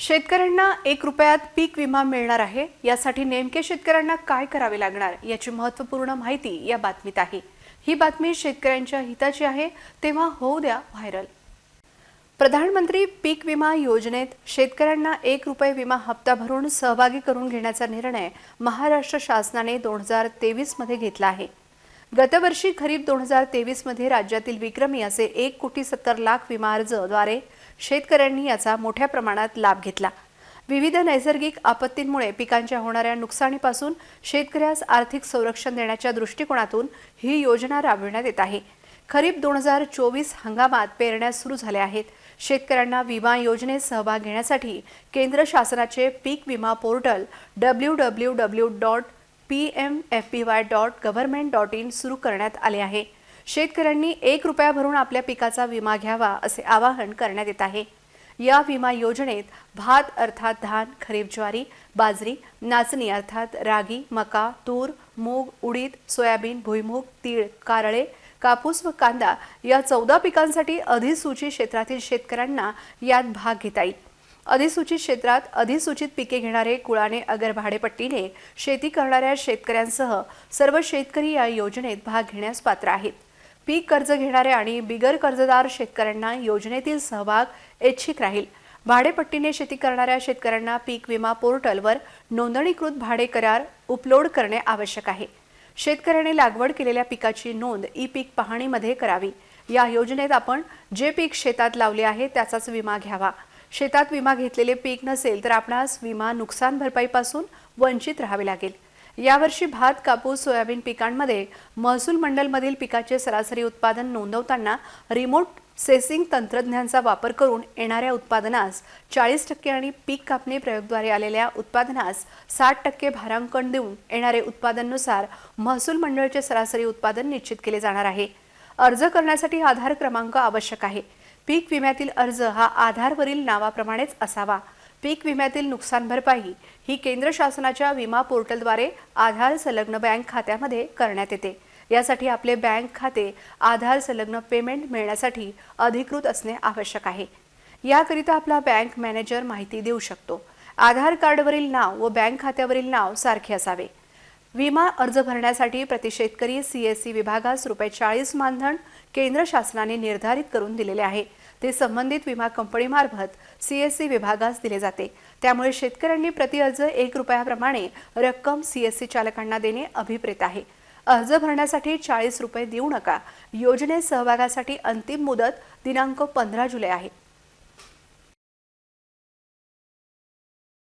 शेतकऱ्यांना एक रुपयात पीक विमा मिळणार आहे. यासाठी नेमके शेतकऱ्यांना काय करावे लागणार याची महत्त्वपूर्ण माहिती या बातमीत आहे. ही बातमी शेतकऱ्यांच्या हिताची आहे तेव्हा होऊ द्या व्हायरल. प्रधानमंत्री पीक विमा योजनेत शेतकऱ्यांना एक रुपये विमा हप्ता भरून सहभागी करून घेण्याचा निर्णय महाराष्ट्र शासनाने दोन हजार तेवीसमध्ये घेतला आहे. गतवर्षी खरीप दोन हजार तेवीसमध्ये राज्यातील विक्रमी असे एक कोटी सत्तर लाख विमा अर्जद्वारे शेतकऱ्यांनी याचा मोठ्या प्रमाणात लाभ घेतला. विविध नैसर्गिक आपत्तींमुळे पिकांच्या होणाऱ्या नुकसानीपासून शेतकऱ्यास आर्थिक संरक्षण देण्याच्या दृष्टिकोनातून ही योजना राबविण्यात येत आहे. खरीप दोन हजार चोवीस हंगामात पेरण्या सुरू झाल्या आहेत. शेतकऱ्यांना विमा योजनेत सहभाग घेण्यासाठी केंद्र शासनाचे पीक विमा portal W W W dot P M F B Y dot government dot in सुरू करण्यात आले आहे. शेतकऱ्यांनी एक रुपया भरून आपल्या पिकाचा विमा घ्यावा असे आवाहन करण्यात येत आहे. या विमा योजनेत भात अर्थात धान खरीप ज्वारी बाजरी नाचणी अर्थात रागी मका तूर मूग उडीद सोयाबीन भुईमूग तीळ कारळे कापूस व कांदा या चौदा पिकांसाठी अधिसूचित क्षेत्रातील शेतकऱ्यांना यात भाग घेता येईल. अधिसूचित क्षेत्रात अधिसूचित पिके घेणारे कुळाने अगर भाडेपट्टीने शेती करणाऱ्या शेतकऱ्यांसह सर्व शेतकरी या योजनेत भाग घेण्यास पात्र आहेत. पीक कर्ज घेणाऱ्या आणि बिगर कर्जदार शेतकऱ्यांना योजनेतील सहभाग ऐच्छिक राहील. भाडेपट्टीने शेती करणाऱ्या शेतकऱ्यांना पीक विमा पोर्टलवर नोंदणीकृत भाडे करार उपलोड करणे आवश्यक आहे. शेतकऱ्याने लागवड केलेल्या पिकाची नोंद ई पीक पाहणीमध्ये करावी. या योजनेत आपण जे पीक शेतात लावले आहे त्याचाच विमा घ्यावा. शेतात विमा घेतलेले पीक नसेल तर आपणास विमा नुकसान भरपाईपासून वंचित राहावे लागेल. यावर्षी भात कापूस सोयाबीन पिकांमध्ये महसूल मंडलमधील पिकाचे सरासरी उत्पादन नोंदवताना रिमोट सेसिंग तंत्रज्ञांचा वापर करून येणाऱ्या उत्पादनास चाळीस टक्के आणि पीक कापणी प्रयोगद्वारे आलेल्या उत्पादनास साठ टक्के भारांकन देऊन येणारे उत्पादनानुसार महसूल मंडळाचे सरासरी उत्पादन निश्चित केले जाणार आहे. अर्ज करण्यासाठी आधार क्रमांक आवश्यक आहे. पीक विम्यातील अर्ज हा आधारवरील नावाप्रमाणेच असावा. पीक विम्यातील नुकसान भरपाई ही केंद्र शासनाच्या विमा पोर्टलद्वारे आधार संलग्न बँक खात्यामध्ये करण्यात येते. यासाठी आपले बँक खाते आधार संलग्न पेमेंट मिळण्यासाठी अधिकृत असणे आवश्यक आहे. याकरिता आपला बँक मॅनेजर माहिती देऊ शकतो. आधार कार्डवरील नाव व बँक खात्यावरील नाव सारखे असावे. विमा अर्ज भरण्यासाठी प्रति शेतकरी सीएससी विभागास रुपये चाळीस मानधन केंद्र शासनाने निर्धारित करून दिलेले आहे. ते संबंधित विमा कंपनीमार्फत सीएससी विभागास दिले जाते. त्यामुळे शेतकऱ्यांनी प्रति अर्ज एक रुपयाप्रमाणे रक्कम सीएससी चालकांना देणे अभिप्रेत आहे. अर्ज भरण्यासाठी चाळीस रुपये देऊ नका. योजनेत सहभागासाठी अंतिम मुदत दिनांक पंधरा जुलै आहे.